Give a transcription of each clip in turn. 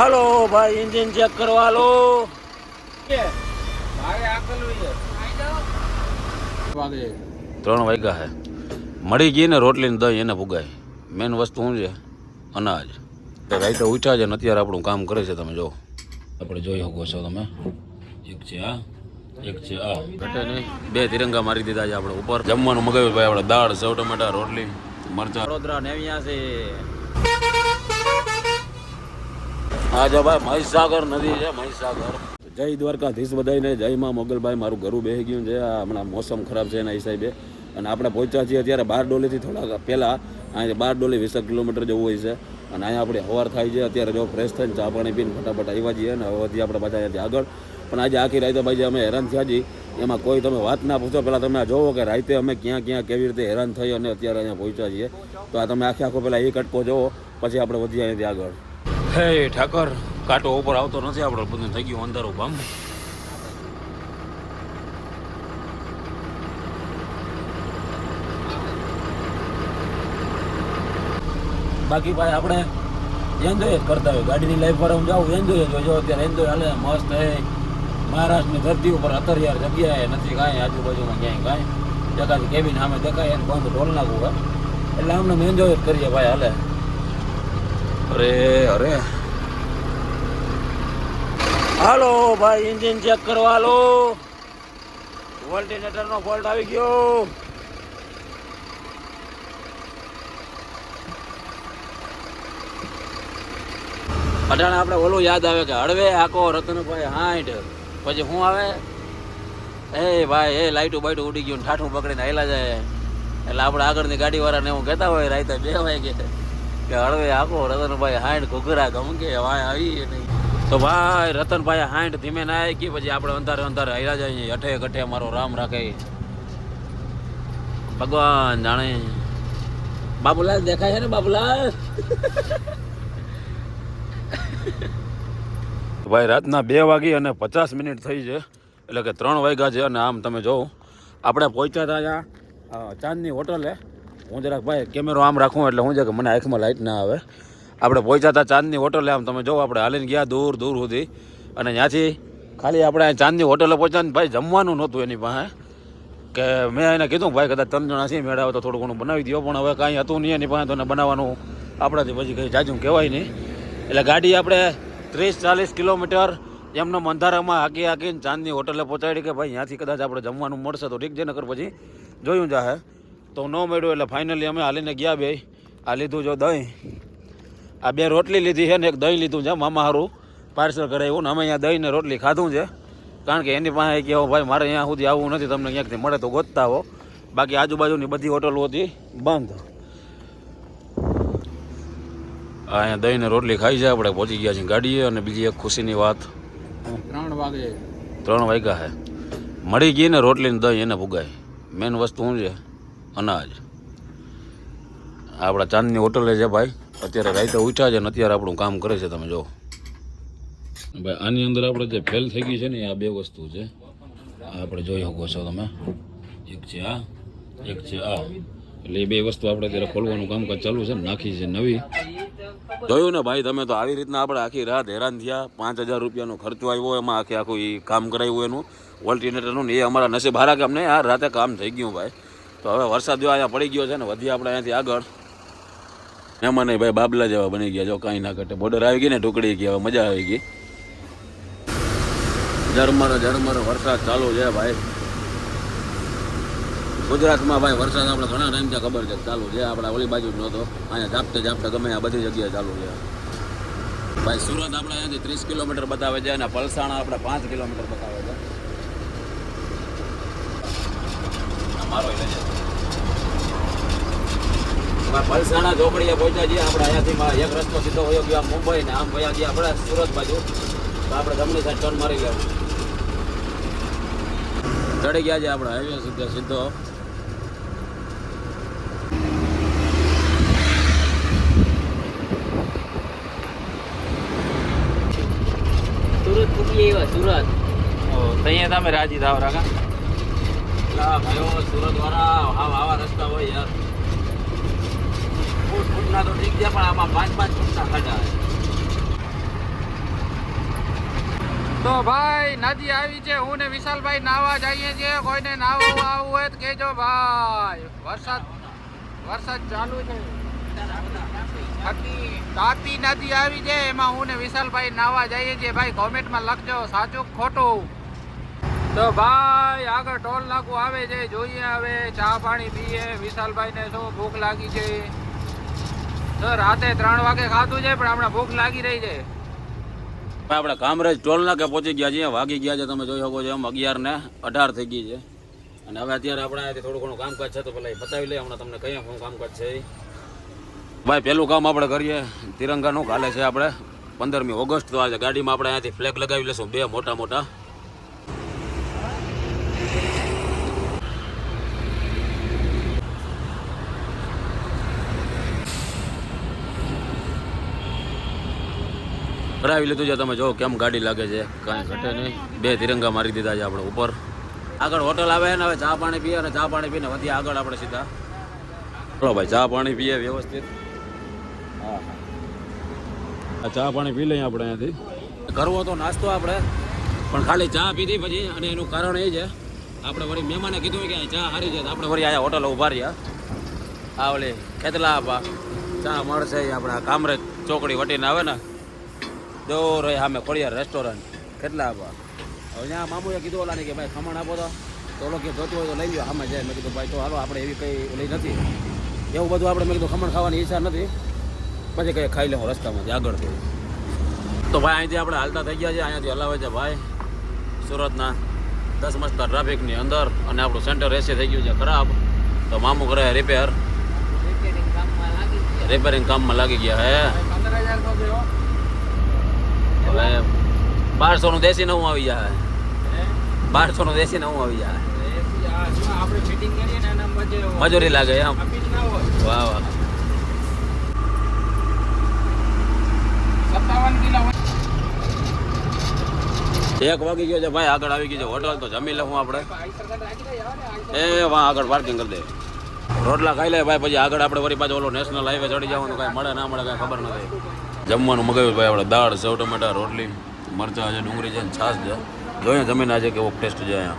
હાલો ભાઈ engine check કરવા લો ત્રણ વાગ્યા હે. મળી ગઈ ને રોટલી ને દહીં એને ભૂગાય. મેન વસ્તુ શું છે? અનાજ. રાઈતે ઉઠ્યા છે ને અત્યારે આપણું કામ કરે છે તમે જો. આપણે જોઈ શકો છો તમે. એક છે આ એક છે આ. ઘટે નહીં. બે તિરંગા મારી દીધા છે આપણે ઉપર. જમવાનું મગાવ્યું ભાઈ આપણે દાળ સૌ ટમેટા રોટલી મરચા. વડોદરા ને અહીંયા છે આ જો ભાઈ મહીસાગર નદી છે, મહીસાગર. જય દ્વારકાધીશ બધાને જય માં મોગલભાઈ, મારું ઘરું બેસી ગયું છે. આ હમણાં મોસમ ખરાબ છે એના હિસાબે. અને આપણે પહોંચ્યા છીએ અત્યારે બાર ડોલીથી થોડાક પહેલાં. અહીંયા બાર ડોલી વીસેક કિલોમીટર જવું હોય છે. અને અહીંયા આપણે હવાર થાય છે. અત્યારે જો ફ્રેશ થઈને ચા પાણી પીને ફટાફટ આવ્યા છીએ અને હવેથી આપણે પાછા અહીંયાથી આગળ. પણ આજે આખી રાતે ભાઈ અમે હેરાન થયા છીએ. એમાં કોઈ તમે વાત ના પૂછો. પહેલાં તમે જોવો કે રાતે અમે ક્યાં ક્યાં કેવી રીતે હેરાન થઈ અને અત્યારે અહીંયા પહોંચ્યા છીએ. તો આ તમે આખે આખો પહેલાં એ કટકો જોવો. પછી આપણે વધીએ અહીંયાથી આગળ. હે, ઠાકર, કાંટો ઉપર આવતો નથી આપણે, બધું થઈ ગયું અંધારું બામ બાકી ભાઈ, આપણે એન્જોય જ કરતા હોય. ગાડીની લાઈફ પર હું જાઉં એન્જોય જ હોય. અત્યારે એન્જોય હાલે, મસ્ત હે. મહારાષ્ટ્રની ધરતી ઉપર અત્યાર જગ્યાએ નથી કાંઈ, આજુબાજુમાં ક્યાંય કાંઈ. જગાથી કેબિન સામે દેખાય એને બંધ ઢોલ નાખવું એટલે આમને એન્જોય જ કરીએ ભાઈ, હાલે. અરે અરે. હાલો, ભાઈ એન્જિન ચેક કરવા લો વોલ્ટિનેટર નો ફોલ્ટ આવી ગયો. અટાણે આપણે ઓલું યાદ આવે કે હળવે આકો રતનભાઈ હાઈટ. પછી શું આવે? એ ભાઈ, એ લાઈટું બાઈટું ઉડી ગયું ઠાઠું પકડીને હેલા જાય. એટલે આપણે આગળની ગાડીવાળાને એવું કહેતા હોય, રાતે બે વાગે. કે હળવે આખો રતનભાઈ હાંડ ઘૂઘરા ગમકે વાય આવી નહીં. તો ભાઈ, રતનભાઈ હાંડ ધીમે ના આવી પછી આપણે અંધારે અંધારે હાલ્યા જાય અઠે કઠે મારો રામ રાખે. ભગવાન જાણે. બાબુલાલ દેખાય છે ને, બાબુલાલ? ભાઈ, રાતના બે વાગી અને પચાસ મિનિટ થઈ છે. એટલે કે ત્રણ વાગ્યા છે અને આમ તમે જોવો. આપણે પહોંચ્યા હતા ચાંદની હોટલે. હું જરાક ભાઈ કેમેરો આમ રાખું એટલે હું છે મને આંખમાં લાઇટ ના આવે. આપણે પહોંચ્યા ચાંદની હોટલે આમ તમે જોવો, આપણે હાલીને ગયા દૂર દૂર સુધી. અને ત્યાંથી ખાલી આપણે ચાંદની હોટલે પહોંચ્યા ભાઈ જમવાનું નહોતું એની પાસે. કે મેં એને કીધું ભાઈ કદાચ ત્રણ જણા છીએ મેળાવે તો થોડું ઘણું બનાવી દો પણ હવે કાંઈ હતું નહીં એની પાસે, તો બનાવવાનું આપણાથી પછી કંઈ જાજું કહેવાય નહીં. એટલે ગાડી આપણે ત્રીસ, ચાલીસ કિલોમીટર એમને અંધારામાં હાકી હાકીને ચાંદની હોટલે પહોંચાડી કે ભાઈ ત્યાંથી કદાચ આપણે જમવાનું મળશે તો ઠીક છે, નકર પછી જોયું જાહે. તો ન મળ્યું એટલે ફાઇનલી અમે હાલીને ગયા બે. આ લીધું જો દહીં. આ બે રોટલી લીધી છે ને એક દહીં લીધું છે મામા હારું. પાર્સલ કરાવ્યું ને અમે અહીંયા દહીં ને રોટલી ખાધું છે. કારણ કે એની પાસે કહેવો ભાઈ મારે અહીંયા સુધી આવવું નથી તમને ક્યાંકથી મળે તો ગોતતા હો. બાકી આજુબાજુની બધી હોટલો હતી બંધ. અહીંયા દહીં ને રોટલી ખાઈ છે આપણે પહોંચી ગયા છીએ ગાડીએ અને બીજી એક ખુશીની વાત. ત્રણ વાગે. ત્રણ વાગ્યા છે મળી ગઈ ને રોટલી ને દહીં એને ભૂગાય. મેન વસ્તુ શું છે? અનાજ. આપણા ચાંદની હોટલે છે ભાઈ. અત્યારે રાતે ઉઠ્યા છે ને અત્યારે આપણું કામ કરે છે તમે જો ભાઈ, આની અંદર આપણે જે ફેલ થઈ ગઈ છે ને આ બે વસ્તુ છે. આપણે જોઈ શકો છો તમે. એક છે આ, એક છે આ. એટલે એ બે વસ્તુ આપણે અત્યારે ખોલવાનું કામકાજ ચાલુ છે નાખી છે નવી. જોયું ને ભાઈ, તમે તો આવી રીતના આપણે આખી રાત હેરાન થયા. પાંચ હજાર રૂપિયાનો ખર્ચો આવ્યો એમાં આખે આખું એ કામ કરાવ્યું એનું. વોલ્ટિનેટરનું ને એ અમારા નસીબ હારા કે અમને, આ રાતે કામ થઈ ગયું ભાઈ. તો હવે વરસાદ જો અહીંયા પડી ગયો છે ને વધી આપણે અહીંયાથી આગળ. એમાં નહીં ભાઈ, બાબલા જેવા બની ગયા, જો કાંઈ ના ઘટે. બોર્ડર આવી ગઈ ને ટુકડી ગઈ, હવે મજા આવી ગઈ. ઝરમર ઝરમર વરસાદ ચાલુ છે ભાઈ. ગુજરાતમાં ભાઈ વરસાદ આપણે ઘણા ટાઈમથી ખબર છે, ચાલુ છે. આપણા ઓલી બાજુ જ નહોતો. અહીંયા ઝાપતે ઝાપતે ગમે આ બધી જગ્યાએ ચાલુ છે. ભાઈ સુરત આપણે અહીંયાથી ત્રીસ કિલોમીટર બતાવે છે અને પલસાણા આપણે પાંચ કિલોમીટર બતાવે છે. મારો એટલે લેજે. પલસાણા ઝોપડીએ પહોંચ્યા છીએ. આપણે અહીંયાથી મા- એક રસ્તો સીધો વયો ગયો મુંબઈ ને આમ વયા ગયા આપણે સુરત બાજુ. તો આપણે ગમની સાઈડ ટર્ન મારી લેવું. ચડી ગયા છે આપણે હાઈવે સીધો સીધો. સુરત પૂકી આવ્યા સુરત. અહીંયા તમે રાજી થાવ રાખા ભાઈઓ સુરત વાળા આવા રસ્તા હોય યાર. તો ભાઈ, નદી આવી છે. હું ને વિશાલભાઈ નાવા જઈએ છીએ. કોઈને નાવા આવવું હોય તો કેજો ભાઈ. વરસાદ વરસાદ ચાલુ છે. તાપી નદી આવી છે. એમાં હું ને વિશાલભાઈ નાવા જઈએ છીએ. ભાઈ, કોમેન્ટમાં લખજો. સાચું ખોટું? તો ભાઈ, આગળ ટોલ નાકું આવે છે. જોઈએ હવે, ચા પાણી પીએ. વિશાલભાઈ ને શું ભૂખ લાગી છે? તો રાતે ત્રણ વાગે ખાધું છે, પણ હમણાં ભૂખ લાગી રહી છે. ભાઈ, આપણે કામરેજ ટોલ નાકે પહોંચી ગયા છીએ, વાગી ગયા છે, તમે જોઈ શકો છો, એમ અગિયાર ને અઢાર થઈ ગઈ છે. અને હવે અત્યારે આપણે થોડું ઘણું કામકાજ છે, તો પેલા બતાવી લઈએ, હમણાં તમને કહીએ શું કામકાજ છે ભાઈ, પેલું કામ આપણે કરીએ, તિરંગાનું કાલે છે આપણે. પંદરમી ઓગસ્ટ તો આજે ગાડીમાં આપણે અહીંયાથી ફ્લેગ લગાવી લેશું, બે મોટા મોટા કરાવી લીધું છે. તમે જો કેમ ગાડી લાગે છે. કાંઈ ઘટે નહીં. બે તિરંગા મારી દીધા છે આપણે ઉપર. આગળ હોટલ આવે ને હવે ચા પાણી પીએ અને ચા પાણી પીને વધી આગળ આપણે સીધા. ચલો ભાઈ, ચા પાણી પીએ વ્યવસ્થિત. હા ચા પાણી પી લઈએ આપણે અહીંયાથી કરવો તો નાસ્તો આપણે. પણ ખાલી ચા પીધી પછી અને એનું કારણ એ છે, આપણે વળી મહેમાને કીધું કે ચા સારી છે આપણે વળી અહીંયા હોટલ ઊભા રહ્યા. આ ઓલી ખેતલા આપા. ચા મળશે આપણે આ કામરેજ ચોકડી વટીને આવે ને. દોર હોય સામે ખોડિયાર રેસ્ટોરન્ટ કેટલા આપવા હવે ત્યાં મામુએ કીધું ઓલાને કે ભાઈ ખમણ આપો તો. તો ઓલો કે જોતું હોય તો લઈ લો સામે જાય. મેં કીધું ભાઈ તો હાલો આપણે એવી કંઈ ઓલી નથી. એવું બધું આપણે મેં કીધું ખમણ ખાવાની ઈચ્છા નથી. પછી કંઈ ખાઈ લઉં રસ્તામાંથી આગળ તો ભાઈ અહીંથી આપણે હાલતા થઈ ગયા છે અહીંયાથી હલાવે છે ભાઈ સુરતના દસ મસ્તા ટ્રાફિકની અંદર અને આપણું સેન્ટર એસી થઈ ગયું છે ખરાબ. તો મામું કરે રિપેર રિપેરિંગ કામમાં લાગી ગયા. રિપેરિંગ કામમાં લાગી ગયા હે પંદર હજાર તો ગયો હવે બારસો નું દેશી નવું આવી જાય. બારસો નું દેશી નવું આવી જાય. મજૂરી લાગે એમ. વાહ વાહ. એક વાગી ગયો છે ભાઈ આગળ આવી ગયો છે હોટલ તો જમી લઉં આપણે. એ વાહ આગળ પાર્કિંગ કરી દે. રોટલા ખાઈ લે ભાઈ પછી આગળ આપણે વળી પાછો ઓલો નેશનલ હાઈવે ચડી જવાનું કાંઈ મળે ના મળે કાંઈ ખબર નથી. જમવાનું મગાવ્યું ભાઈ આપણે દાળ સૌ ટમેટા, રોટલી, મરચાં છે, ડુંગળી છે ને છાશ છે. જોઈએ જમીન આજે કેવો ટેસ્ટ છે અહીંયા.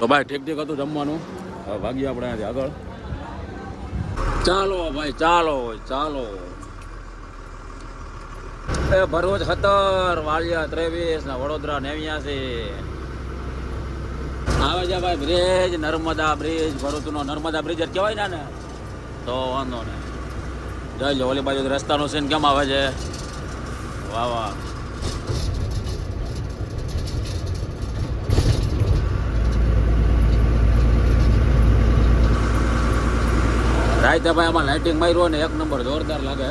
તો ભાઈ ઠીક ઠીક હતું જમવાનું. હવે ભાગીએ આપણે અહીંયાથી આગળ. ચાલો ભાઈ, ચાલો ચાલો એ ભરૂચ સત્તર વાલિયા ત્રેવીસ ને વડોદરા નેવ્યાસી. આવે છે ભાઈ બ્રિજ નર્મદા બ્રિજ ભરૂચનો નર્મદા બ્રિજ જ કહેવાય ને ને તો વાંધો ને જઈ લો, ઓલી બાજુ રસ્તાનો સીન કેમ આવે છે? વાહ વાહ. રાતે ભાઈ આમાં લાઇટિંગ માર્યો ને એક નંબર જોરદાર લાગે.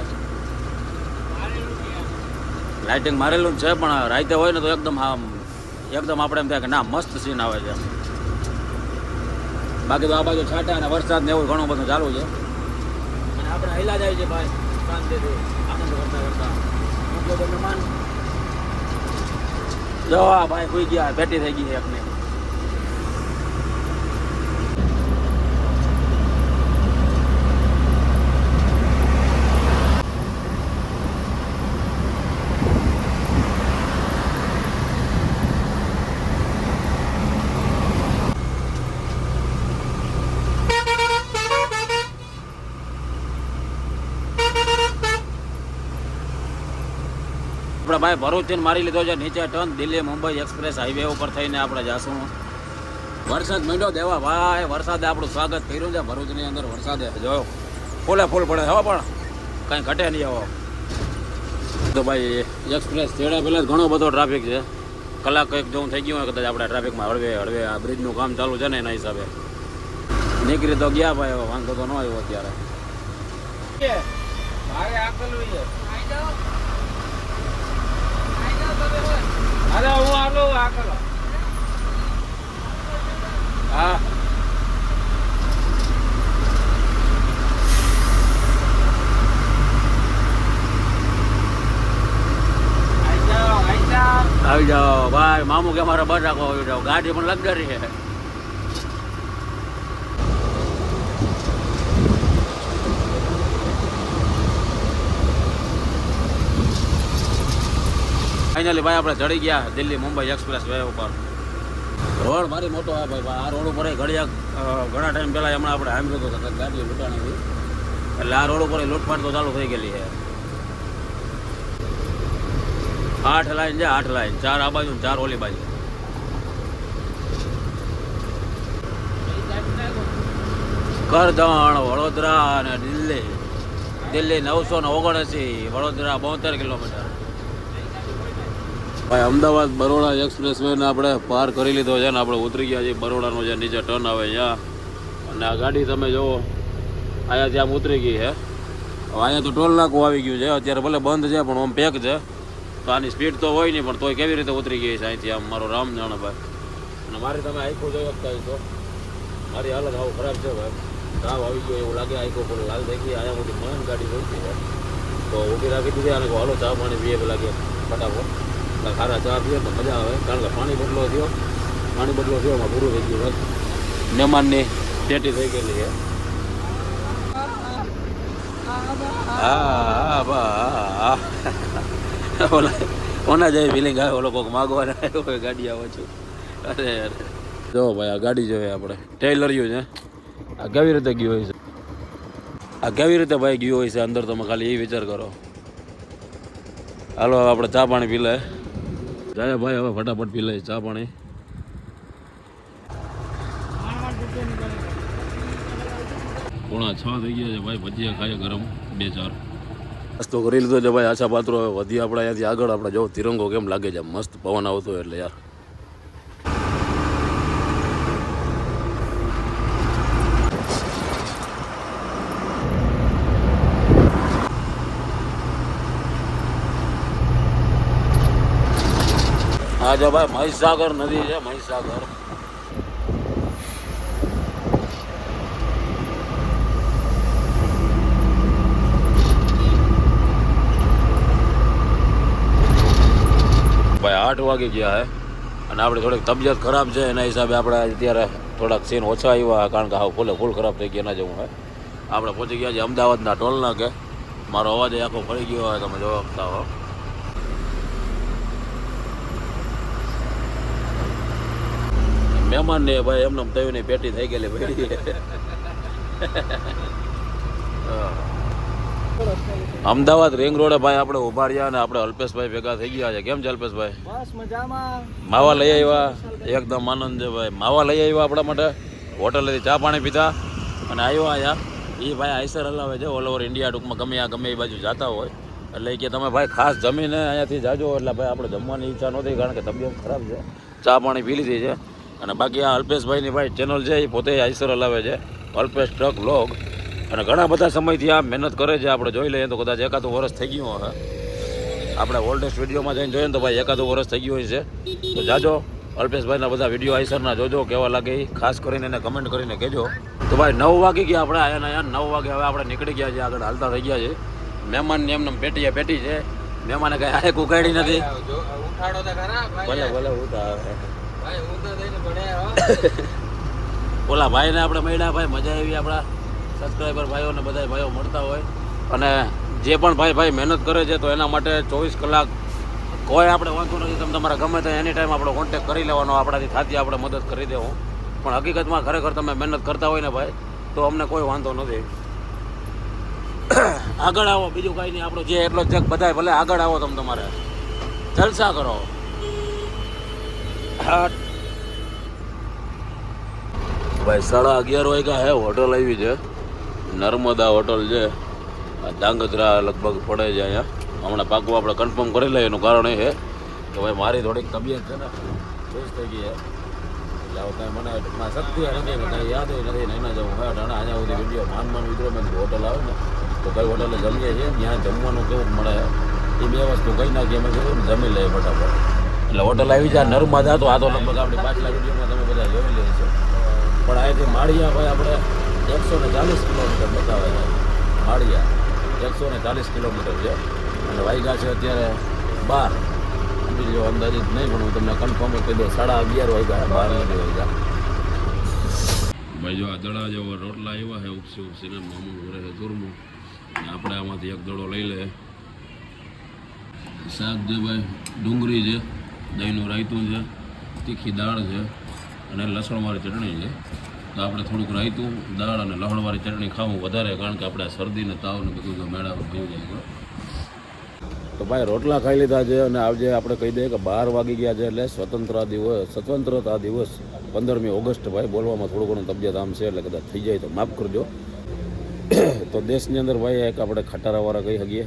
લાઇટિંગ મારેલું છે, પણ રાતે હોય ને તો એકદમ આમ, એકદમ આપણે એમ થાય કે ના, મસ્ત સીન આવે છે. બાકી તો આ બાજુ છાંટા અને વરસાદ ને એવું ઘણું બધું ચાલુ છે. આપણે હિલા જાય છે ભાઈ, શાંતિથી. મૂક્યો તો મહેમાન જો આ ભાઈ સુઈ ગયા બેટી થઈ ગઈ એકને આપણે ભાઈ ભરૂચથી મારી લીધો છે નીચે turn, Delhi, Mumbai express highway ઉપર થઈને આપણે જાશું. વરસાદ મીંડો દેવા ભાઈ, વરસાદે આપણું સ્વાગત કર્યું છે ભરૂચની અંદર, વરસાદે. જોયો ફૂલે ફૂલ પડે હવે પણ, કંઈ ઘટે નહીં હવે તો ભાઈ, એક્સપ્રેસ છેડે પહેલાં ઘણો બધો ટ્રાફિક છે. કલાક એક જેવું થઈ ગયું હોય, કદાચ આપણે ટ્રાફિકમાં હળવે હળવે, આ બ્રિજનું કામ ચાલુ છે ને એના હિસાબે. નીકળી તો ગયા ભાઈ વાંધો તો ન આવ્યો અત્યારે મારે આપેલું છે આઈ જાઓ. આઈ જાઓ તમે બોલ. અરે હું આલું હા. જાઓ, આઈ જાઓ. આવી જાઓ. ભાઈ, મામુ કે મારા બસ રાખો. આવી જાઓ ગાડી પણ લગડરી છે. ફાઇનલી ભાઈ આપણે ચડી ગયા દિલ્હી મુંબઈ એક્સપ્રેસ વે ઉપર. રોડ મારી મોટો આ ભાઈ, આ રોડ ઉપર ઘડિયા ઘણા ટાઈમ પહેલાં હમણાં આપણે સાંભળ્યું હતું કે ગાડી લૂંટાણી હતી. એટલે આ રોડ ઉપર લૂંટફાટ તો ચાલુ થઈ ગયેલી છે. આઠ લાઈન છે, આઠ લાઈન ચાર આ બાજુ ચાર ઓલી બાજુ. કરધણ વડોદરા અને દિલ્હી. દિલ્હી નવસો ને ઓગણસી, વડોદરા બોતેર કિલોમીટર. ભાઈ, અમદાવાદ બરોડા એક્સપ્રેસ વેને આપણે પાર કરી લીધો છે ને આપણે ઉતરી ગયા છીએ. બરોડાનો જે નીચે ટર્ન આવે ત્યાં અને આ ગાડી તમે જુઓ, અહીંયા ત્યાં ઉતરી ગઈ છે. હવે અહીંયા તો ટોલ નાકું આવી ગયું છે. અત્યારે ભલે બંધ છે, પણ આમ પેક છે. તો આની સ્પીડ તો હોય નહીં, પણ તોય કેવી રીતે ઉતરી ગઈ છે અહીંથી આમ મારો રામ જાણે ભાઈ. અને મારી તમે આઈકો જોઈ શકતા તો મારી હાલત આવું ખરાબ છે ભાઈ. તાવ આવી ગયો એવું લાગે આઈકો પણ લાલ થઈ ગઈ અહીંયા મોટી મહાન ગાડી રોકી છે. તો ઊભી રાખી દીધી અને હાલો ચા પાણી પીએ કે ફટાફટ. ખારા ચા પીએ તો મજા આવે કારણ કે પાણી બદલો થયો. પાણી બદલો થયો એમાં પૂરું થઈ ગયું બસ. મહેમાનની ટેટી થઈ ગયેલી છે હા હા ઓલા ઓના જાય ફિલિંગ આવે ઓલો કોક માગવાના આવ્યો હોય ગાડી આવો છું. અરે અરે. જો ભાઈ આ ગાડી જોઈએ આપણે. ટેલર્યું છે આ કેવી રીતે ગયું હોય છે? આ કેવી રીતે ભાઈ ગયું હોય છે અંદર તમે ખાલી એ વિચાર કરો. હાલો આપણે ચા પાણી પી લે. જાય ભાઈ, હવે ફટાફટ પી લે ચા પાણી. પોણા છ થઈ ગયા છે ભાઈ, ભજીયા ખાય ગરમ, બે ચાર. નાસ્તો કરી લીધો છે ભાઈ, આછા પાત્રો, હવે વધી આપણે અહીંયાથી આગળ. આપણે જો, તિરંગો કેમ લાગે છે? મસ્ત પવન આવતો એટલે યાર. જો ભાઈ મહીસાગર નદી છે, મહીસાગર. ભાઈ આઠ વાગે ગયા હે, અને આપણે થોડીક તબિયત ખરાબ છે, એના હિસાબે આપણે અત્યારે થોડાક સીન ઓછા આવ્યા, કારણ કે હા ફૂલે ફૂલ ખરાબ થઈ ગયા એના જેવું હે. આપણે પહોંચી ગયા છે અમદાવાદના ટોલ નાકે મારો અવાજ આખો ફરી ગયો હોય, તમે જોવા આપતા હો. મહેમાન ને ભાઈ એમને થયું ને પેટી થઈ ગયેલી ભાઈ અમદાવાદ રિંગ રોડે ભાઈ આપણે ઊભા રહ્યા અને આપણે અલ્પેશભાઈ ભેગા થઈ ગયા છે. કેમ છે અલ્પેશભાઈ? માવા લઈ આવ્યા. એકદમ આનંદ છે ભાઈ. માવા લઈ આવ્યા આપણા માટે. હોટલેથી ચા પાણી પીધા અને આવ્યો અહીંયા. એ ભાઈ આઈસર હલાવે છે. ઓલ ઓવર ઇન્ડિયા ટૂંકમાં ગમે આ ગમે એ બાજુ જતા હોય. એટલે કે તમે ભાઈ ખાસ જમીને અહીંયાથી જાજો. એટલે ભાઈ આપણે જમવાની ઈચ્છા નહોતી કારણ કે તબિયત ખરાબ છે. ચા પાણી પી લીધી છે. અને બાકી આ અલ્પેશભાઈની ભાઈ ચેનલ છે એ પોતે આઈસર હલાવે છે. અલ્પેશ ટ્રક લોગ અને ઘણા બધા સમયથી આ મહેનત કરે છે આપણે જોઈ લઈએ તો કદાચ એકાદું વર્ષ થઈ ગયું હશે આપણે ઓલ્ડેસ્ટ વિડીયોમાં જઈને જોઈએ તો ભાઈ એકાદું વર્ષ થઈ ગયું હોય છે. તો જાજો અલ્પેશભાઈના બધા વીડિયો આઈસરના જોજો કેવા લાગે ખાસ કરીને એને કમેન્ટ કરીને કહેજો. તો ભાઈ નવ વાગે ગયા આપણે આયા ને આયા નવ વાગે હવે આપણે નીકળી ગયા છે આગળ હાલતા થઈ ગયા છે મહેમાનની એમને પેટી પેટી છે. મહેમાને કઈ આ ઉકાળી નથી. ભલે ભલે ઉતારે ઓલા ભાઈને આપણે મળ્યા, ભાઈ, મજા આવી આપણા સબસ્ક્રાઈબર ભાઈઓને બધા ભાઈઓ મળતા હોય. અને જે પણ ભાઈ ભાઈ મહેનત કરે છે, તો એના માટે ચોવીસ કલાક કોઈ આપણે વાંધો નથી, તમે તમારા ગમે તે એની ટાઈમ આપણો કોન્ટેક કરી લેવાનો, આપણાથી થતી આપણે મદદ કરી દેવું. પણ હકીકતમાં ખરેખર તમે મહેનત કરતા હોય ને ભાઈ, તો અમને કોઈ વાંધો નથી. આગળ આવો, બીજું કાંઈ નહીં, આપણો જે એટલો ચેક બધાય, ભલે આગળ આવો તમે તમારે. જલસા કરો. હા ભાઈ, સાડા અગિયાર વાગ્યા હે, હોટલ આવી છે. નર્મદા હોટલ છે. આ ડાંગધ્રા લગભગ પડે છે અહીંયા. હમણાં પાકું આપણે કન્ફર્મ કરી લઈએ, એનું કારણ એ છે કે ભાઈ, મારી થોડીક તબિયત છે ને ચેન્જ થઈ ગઈ છે. એટલે હવે કાંઈ મને ટૂંકમાં શક્તિ નથી કાંઈ યાદ નથી, ને જવું હોય. અને અહીંયા સુધી વીડિયો માન માન વિદ્રોહમાંથી હોટલ આવે ને, તો કઈ હોટલે જમીએ છીએ ત્યાં જમવાનું કેવું મળે. એ બે વસ્તુ કઈ નાખીએ અમે કીધું જમી લઈએ ફટાફટ. એટલે હોટલ આવી જાય, નર્મદા તો આ તો લગભગ આપણે પાછલા વિડીયોમાં તમે બધા જોઈ લે છે. પણ અહીંથી માળિયા ભાઈ આપણે એકસો ને ચાલીસ કિલોમીટર બતાવે છે. માળિયા એકસો ને ચાલીસ કિલોમીટર છે. અને વાગ્યા છે અત્યારે બાર. બીજો અંદાજિત નહીં, પણ હું તમને કન્ફર્મ કહી દઉં, સાડા અગિયાર વાગ્યા બાર નથી વાગ્યા. ભાઈ જો આ દડા જેવા રોટલા આવ્યા છે, ઉપસી ઉપસીને મામું ઘરે છે ચૂરમું. અને આપણે આમાંથી એક દડો લઈ લે. શાક છે ભાઈ ડુંગળી છે દહીંનું રાયતું છે, તીખી દાળ છે અને લસણવાળી ચટણી છે. તો આપણે થોડુંક રાયતું, દાળ અને લસણવાળી ચટણી ખાવું વધારે, કારણ કે આપણે શરદીને તાવને બધું મેળા થઈ જાય તો ભાઈ, રોટલા ખાઈ લીધા છે અને આજે આપણે કહી દઈએ કે બાર વાગી ગયા છે એટલે સ્વતંત્રતા દિવસ સ્વતંત્રતા દિવસ પંદરમી ઓગસ્ટ ભાઈ, બોલવામાં થોડું ઘણું તબિયત આમ છે એટલે કદાચ થઈ જાય તો માફ કરજો. તો દેશની અંદર ભાઈ, એક આપણે ખટારાવાળા કહી શકીએ.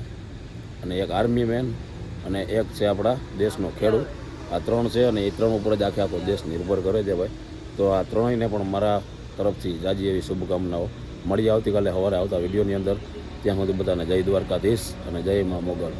અને એક આર્મી મેન અને એક છે આપણા દેશનો ખેડૂત. આ ત્રણ છે અને એ ત્રણ ઉપર જ આખે આખો દેશ નિર્ભર કરે છે ભાઈ. તો આ ત્રણેયને પણ મારા તરફથી જાજી એવી શુભકામનાઓ. મળી આવતીકાલે સવારે આવતા વિડીયોની અંદર. ત્યાં સુધી બધાને જય દ્વારકાધીશ અને જય મા મોગલ.